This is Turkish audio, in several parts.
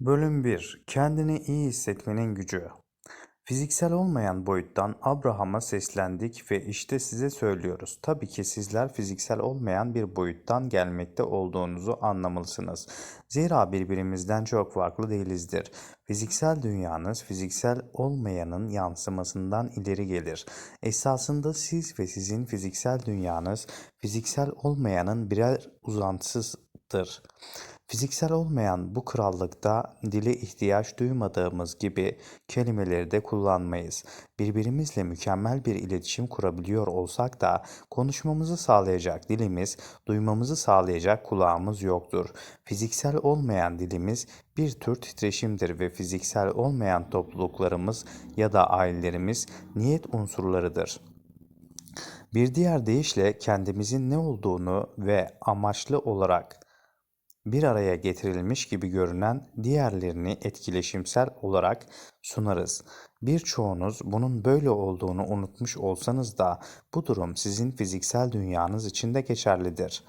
Bölüm 1 Kendini iyi hissetmenin gücü Fiziksel olmayan boyuttan Abraham'a seslendik ve işte size söylüyoruz. Tabii ki sizler fiziksel olmayan bir boyuttan gelmekte olduğunuzu anlamalısınız. Zira birbirimizden çok farklı değilizdir. Fiziksel dünyanız fiziksel olmayanın yansımasından ileri gelir. Esasında siz ve sizin fiziksel dünyanız fiziksel olmayanın birer uzantısıdır. Fiziksel olmayan bu krallıkta dile ihtiyaç duymadığımız gibi kelimeleri de kullanmayız. Birbirimizle mükemmel bir iletişim kurabiliyor olsak da konuşmamızı sağlayacak dilimiz, duymamızı sağlayacak kulağımız yoktur. Fiziksel olmayan dilimiz bir tür titreşimdir ve fiziksel olmayan topluluklarımız ya da ailelerimiz niyet unsurlarıdır. Bir diğer deyişle kendimizin ne olduğunu ve amaçlı olarak bir araya getirilmiş gibi görünen diğerlerini etkileşimsel olarak sunarız. Birçoğunuz bunun böyle olduğunu unutmuş olsanız da bu durum sizin fiziksel dünyanız için de geçerlidir.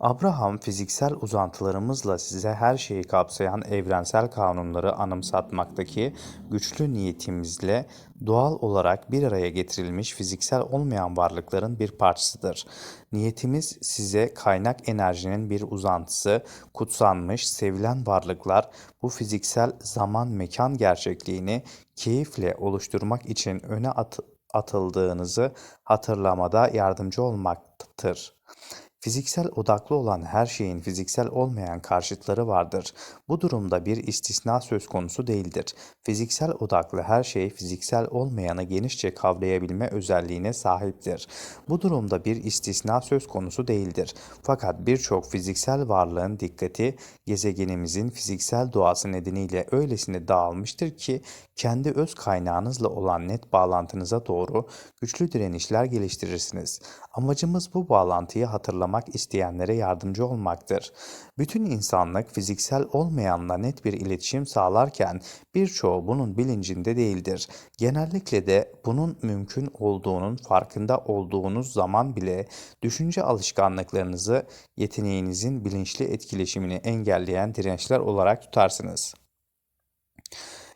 Abraham fiziksel uzantılarımızla size her şeyi kapsayan evrensel kanunları anımsatmaktaki güçlü niyetimizle doğal olarak bir araya getirilmiş fiziksel olmayan varlıkların bir parçasıdır. Niyetimiz size kaynak enerjinin bir uzantısı, kutsanmış, sevilen varlıklar bu fiziksel zaman mekan gerçekliğini keyifle oluşturmak için öne at- atıldığınızı hatırlamada yardımcı olmaktır. Fiziksel odaklı olan her şeyin fiziksel olmayan karşıtları vardır. Bu durumda bir istisna söz konusu değildir. Fiziksel odaklı her şey fiziksel olmayanı genişçe kavrayabilme özelliğine sahiptir. Bu durumda bir istisna söz konusu değildir. Fakat birçok fiziksel varlığın dikkati gezegenimizin fiziksel doğası nedeniyle öylesine dağılmıştır ki kendi öz kaynağınızla olan net bağlantınıza doğru güçlü direnişler geliştirirsiniz. Amacımız bu bağlantıyı hatırlamak isteyenlere yardımcı olmaktır. Bütün insanlık fiziksel olmayanla net bir iletişim sağlarken birçoğu bunun bilincinde değildir. Genellikle de bunun mümkün olduğunun farkında olduğunuz zaman bile düşünce alışkanlıklarınızı yeteneğinizin bilinçli etkileşimini engelleyen dirençler olarak tutarsınız.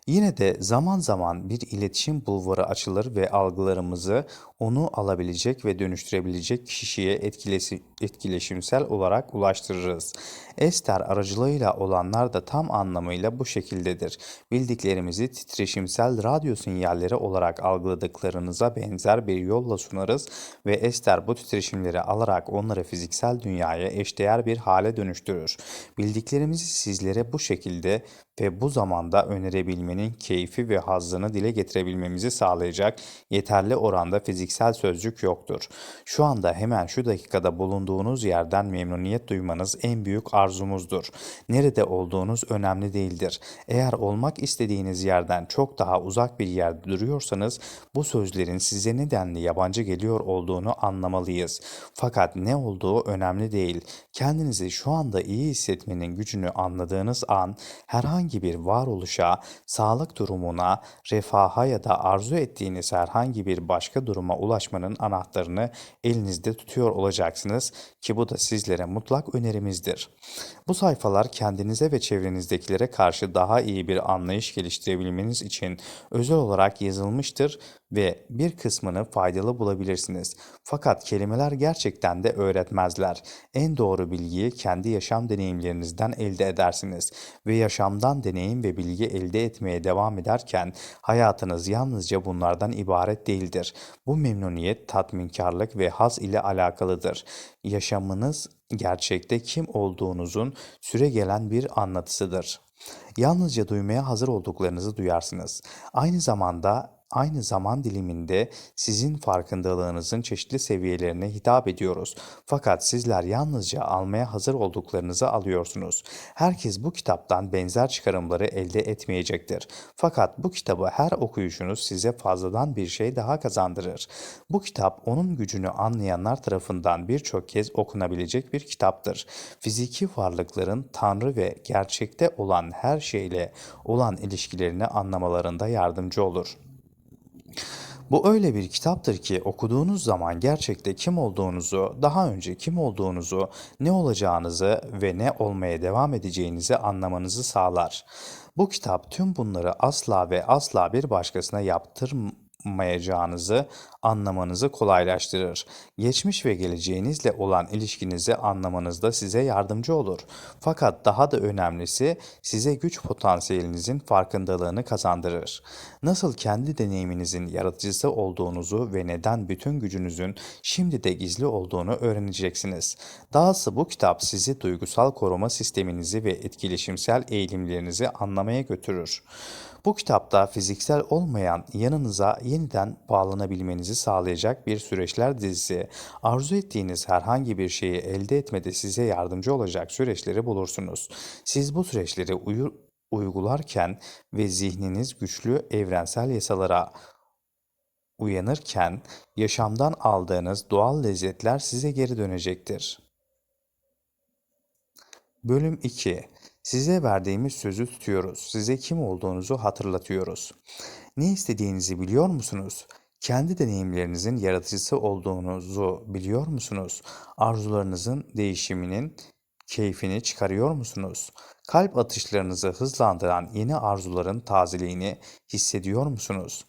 Yine de zaman zaman bir iletişim bulvarı açılır ve algılarımızı onu alabilecek ve dönüştürebilecek kişiye etkilesi, etkileşimsel olarak ulaştırırız. Ester aracılığıyla olanlar da tam anlamıyla bu şekildedir. Bildiklerimizi titreşimsel radyo sinyalleri olarak algıladıklarınıza benzer bir yolla sunarız ve Ester bu titreşimleri alarak onları fiziksel dünyaya eşdeğer bir hale dönüştürür. Bildiklerimizi sizlere bu şekilde ve bu zamanda önerebilmenin keyfi ve hazzını dile getirebilmemizi sağlayacak yeterli oranda fiziksel sözcük yoktur. Şu anda hemen şu dakikada bulunduğunuz yerden memnuniyet duymanız en büyük arzumuzdur. Nerede olduğunuz önemli değildir. Eğer olmak istediğiniz yerden çok daha uzak bir yerde duruyorsanız bu sözlerin size nedenli yabancı geliyor olduğunu anlamalıyız. Fakat ne olduğu önemli değil. Kendinizi şu anda iyi hissetmenin gücünü anladığınız an herhangi bir varoluşa, sağlık durumuna, refaha ya da arzu ettiğiniz herhangi bir başka duruma ulaşmanın anahtarını elinizde tutuyor olacaksınız ki bu da sizlere mutlak önerimizdir. Bu sayfalar kendinize ve çevrenizdekilere karşı daha iyi bir anlayış geliştirebilmeniz için özel olarak yazılmıştır ve bir kısmını faydalı bulabilirsiniz. Fakat kelimeler gerçekten de öğretmezler. En doğru bilgiyi kendi yaşam deneyimlerinizden elde edersiniz ve yaşamdan deneyim ve bilgi elde etmeye devam ederken hayatınız yalnızca bunlardan ibaret değildir. Bu memnuniyet, tatminkarlık ve haz ile alakalıdır. Yaşamınız gerçekte kim olduğunuzun süre gelen bir anlatısıdır. Yalnızca duymaya hazır olduklarınızı duyarsınız. Aynı zamanda aynı zaman diliminde sizin farkındalığınızın çeşitli seviyelerine hitap ediyoruz. Fakat sizler yalnızca almaya hazır olduklarınızı alıyorsunuz. Herkes bu kitaptan benzer çıkarımları elde etmeyecektir. Fakat bu kitabı her okuyuşunuz size fazladan bir şey daha kazandırır. Bu kitap onun gücünü anlayanlar tarafından birçok kez okunabilecek bir kitaptır. Fiziki varlıkların Tanrı ve gerçekte olan her şeyle olan ilişkilerini anlamalarında yardımcı olur. Bu öyle bir kitaptır ki okuduğunuz zaman gerçekte kim olduğunuzu, daha önce kim olduğunuzu, ne olacağınızı ve ne olmaya devam edeceğinizi anlamanızı sağlar. Bu kitap tüm bunları asla ve asla bir başkasına yaptırmayacağınızı anlamanızı kolaylaştırır. Geçmiş ve geleceğinizle olan ilişkinizi anlamanızda size yardımcı olur. Fakat daha da önemlisi size güç potansiyelinizin farkındalığını kazandırır. Nasıl kendi deneyiminizin yaratıcısı olduğunuzu ve neden bütün gücünüzün şimdi de gizli olduğunu öğreneceksiniz. Dahası bu kitap sizi duygusal koruma sisteminizi ve etkileşimsel eğilimlerinizi anlamaya götürür. Bu kitapta fiziksel olmayan yanınıza yeniden bağlanabilmenizi sağlayacak bir süreçler dizisi, arzu ettiğiniz herhangi bir şeyi elde etmede size yardımcı olacak süreçleri bulursunuz. Siz bu süreçleri uyu- uygularken ve zihniniz güçlü evrensel yasalara uyanırken yaşamdan aldığınız doğal lezzetler size geri dönecektir. Bölüm 2. Size verdiğimiz sözü tutuyoruz. Size kim olduğunuzu hatırlatıyoruz. Ne istediğinizi biliyor musunuz? Kendi deneyimlerinizin yaratıcısı olduğunuzu biliyor musunuz? Arzularınızın değişiminin keyfini çıkarıyor musunuz? Kalp atışlarınızı hızlandıran yeni arzuların tazeliğini hissediyor musunuz?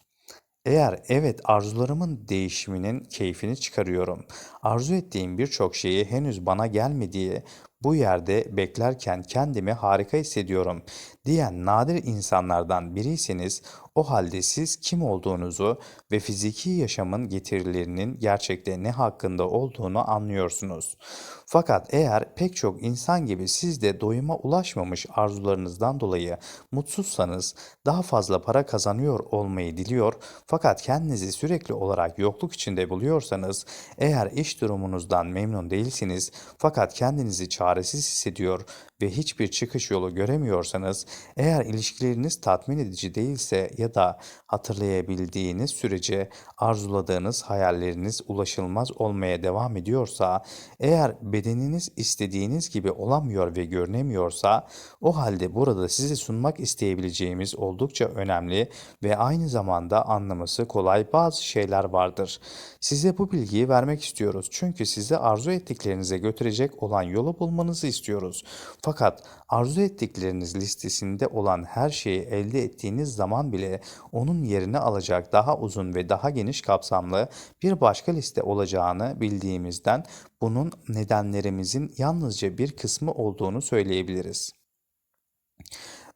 Eğer evet arzularımın değişiminin keyfini çıkarıyorum. Arzu ettiğim birçok şeyi henüz bana gelmediği bu yerde beklerken kendimi harika hissediyorum diyen nadir insanlardan biriyseniz o halde siz kim olduğunuzu ve fiziki yaşamın getirilerinin gerçekte ne hakkında olduğunu anlıyorsunuz. Fakat eğer pek çok insan gibi siz de doyuma ulaşmamış arzularınızdan dolayı mutsuzsanız, daha fazla para kazanıyor olmayı diliyor fakat kendinizi sürekli olarak yokluk içinde buluyorsanız, eğer iş durumunuzdan memnun değilsiniz fakat kendinizi çaresiz hissediyor ve hiçbir çıkış yolu göremiyorsanız, eğer ilişkileriniz tatmin edici değilse ya da hatırlayabildiğiniz sürece arzuladığınız hayalleriniz ulaşılmaz olmaya devam ediyorsa, eğer bedeniniz istediğiniz gibi olamıyor ve görünemiyorsa, o halde burada size sunmak isteyebileceğimiz oldukça önemli ve aynı zamanda anlaması kolay bazı şeyler vardır. Size bu bilgiyi vermek istiyoruz çünkü sizi arzu ettiklerinize götürecek olan yolu bulmanızı istiyoruz. Fakat arzu ettikleriniz listesinde olan her şeyi elde ettiğiniz zaman bile onun yerini alacak daha uzun ve daha geniş kapsamlı bir başka liste olacağını bildiğimizden bunun nedenlerimizin yalnızca bir kısmı olduğunu söyleyebiliriz.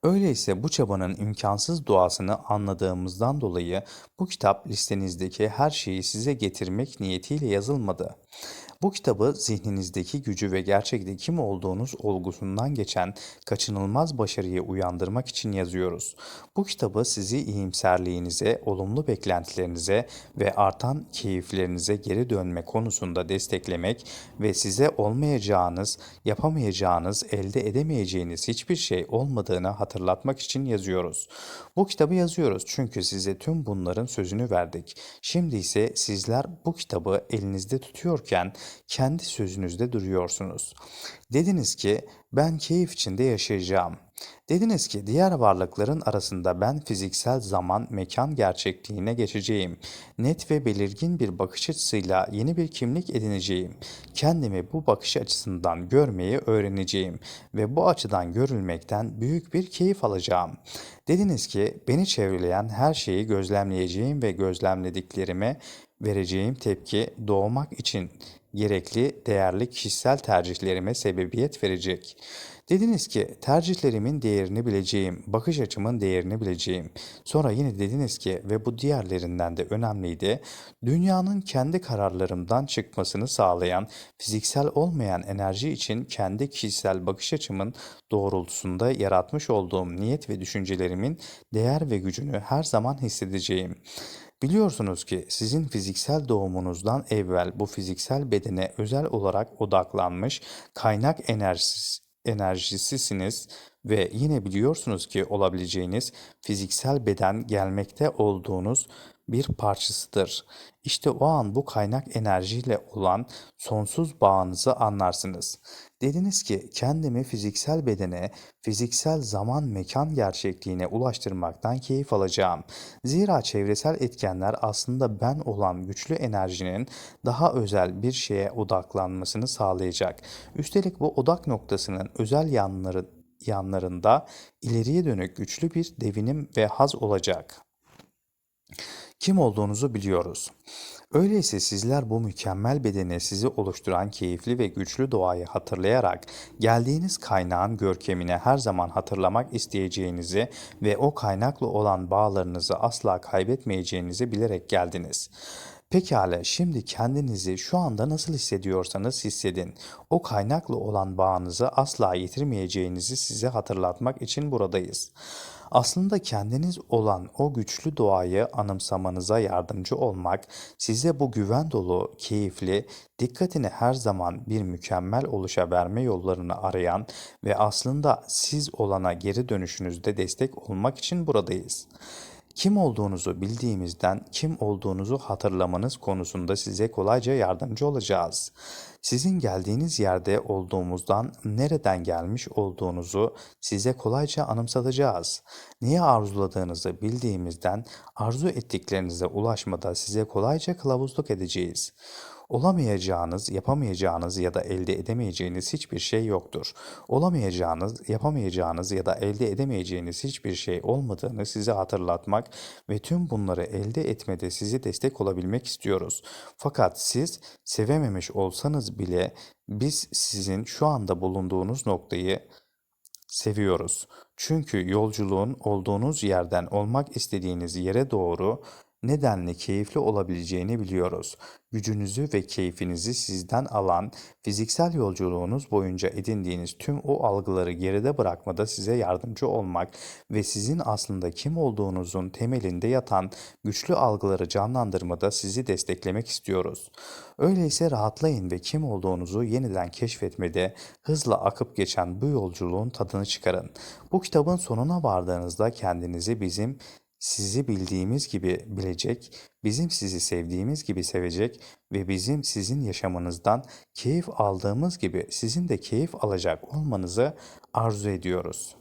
Öyleyse bu çabanın imkansız doğasını anladığımızdan dolayı bu kitap listenizdeki her şeyi size getirmek niyetiyle yazılmadı. Bu kitabı zihninizdeki gücü ve gerçekte kim olduğunuz olgusundan geçen kaçınılmaz başarıyı uyandırmak için yazıyoruz. Bu kitabı sizi iyimserliğinize, olumlu beklentilerinize ve artan keyiflerinize geri dönme konusunda desteklemek ve size olmayacağınız, yapamayacağınız, elde edemeyeceğiniz hiçbir şey olmadığını hatırlatmak için yazıyoruz. Bu kitabı yazıyoruz çünkü size tüm bunların sözünü verdik. Şimdi ise sizler bu kitabı elinizde tutuyorken kendi sözünüzde duruyorsunuz. Dediniz ki ben keyif içinde yaşayacağım. Dediniz ki diğer varlıkların arasında ben fiziksel zaman mekan gerçekliğine geçeceğim. Net ve belirgin bir bakış açısıyla yeni bir kimlik edineceğim. Kendimi bu bakış açısından görmeyi öğreneceğim ve bu açıdan görülmekten büyük bir keyif alacağım. Dediniz ki beni çevreleyen her şeyi gözlemleyeceğim ve gözlemlediklerime vereceğim tepki doğmak için gerekli değerli kişisel tercihlerime sebebiyet verecek. Dediniz ki tercihlerimin değerini bileceğim, bakış açımın değerini bileceğim. Sonra yine dediniz ki ve bu diğerlerinden de önemliydi. Dünyanın kendi kararlarımdan çıkmasını sağlayan fiziksel olmayan enerji için kendi kişisel bakış açımın doğrultusunda yaratmış olduğum niyet ve düşüncelerimin değer ve gücünü her zaman hissedeceğim. Biliyorsunuz ki sizin fiziksel doğumunuzdan evvel bu fiziksel bedene özel olarak odaklanmış kaynak enerjisi, enerjisisiniz ve yine biliyorsunuz ki olabileceğiniz fiziksel beden gelmekte olduğunuz bir parçasıdır. İşte o an bu kaynak enerjiyle olan sonsuz bağınızı anlarsınız. Dediniz ki kendimi fiziksel bedene, fiziksel zaman mekan gerçekliğine ulaştırmaktan keyif alacağım. Zira çevresel etkenler aslında ben olan güçlü enerjinin daha özel bir şeye odaklanmasını sağlayacak. Üstelik bu odak noktasının özel yanları yanlarında ileriye dönük güçlü bir devinim ve haz olacak. Kim olduğunuzu biliyoruz. Öyleyse sizler bu mükemmel bedeni sizi oluşturan keyifli ve güçlü doğayı hatırlayarak geldiğiniz kaynağın görkemini her zaman hatırlamak isteyeceğinizi ve o kaynakla olan bağlarınızı asla kaybetmeyeceğinizi bilerek geldiniz. Pekala, şimdi kendinizi şu anda nasıl hissediyorsanız hissedin. O kaynakla olan bağınızı asla yitirmeyeceğinizi size hatırlatmak için buradayız. Aslında kendiniz olan o güçlü doğayı anımsamanıza yardımcı olmak, size bu güven dolu, keyifli, dikkatini her zaman bir mükemmel oluşa verme yollarını arayan ve aslında siz olana geri dönüşünüzde destek olmak için buradayız. Kim olduğunuzu bildiğimizden kim olduğunuzu hatırlamanız konusunda size kolayca yardımcı olacağız. Sizin geldiğiniz yerde olduğumuzdan nereden gelmiş olduğunuzu size kolayca anımsatacağız. Neyi arzuladığınızı bildiğimizden arzu ettiklerinize ulaşmada size kolayca kılavuzluk edeceğiz. Olamayacağınız, yapamayacağınız ya da elde edemeyeceğiniz hiçbir şey yoktur. Olamayacağınız, yapamayacağınız ya da elde edemeyeceğiniz hiçbir şey olmadığını size hatırlatmak ve tüm bunları elde etmede sizi destek olabilmek istiyoruz. Fakat siz sevememiş olsanız bile biz sizin şu anda bulunduğunuz noktayı seviyoruz. Çünkü yolculuğun olduğunuz yerden olmak istediğiniz yere doğru nedenli keyifli olabileceğini biliyoruz. Gücünüzü ve keyfinizi sizden alan, fiziksel yolculuğunuz boyunca edindiğiniz tüm o algıları geride bırakmada size yardımcı olmak ve sizin aslında kim olduğunuzun temelinde yatan güçlü algıları canlandırmada sizi desteklemek istiyoruz. Öyleyse rahatlayın ve kim olduğunuzu yeniden keşfetmede hızla akıp geçen bu yolculuğun tadını çıkarın. Bu kitabın sonuna vardığınızda kendinizi bizim sizi bildiğimiz gibi bilecek, bizim sizi sevdiğimiz gibi sevecek ve bizim sizin yaşamınızdan keyif aldığımız gibi sizin de keyif alacak olmanızı arzu ediyoruz.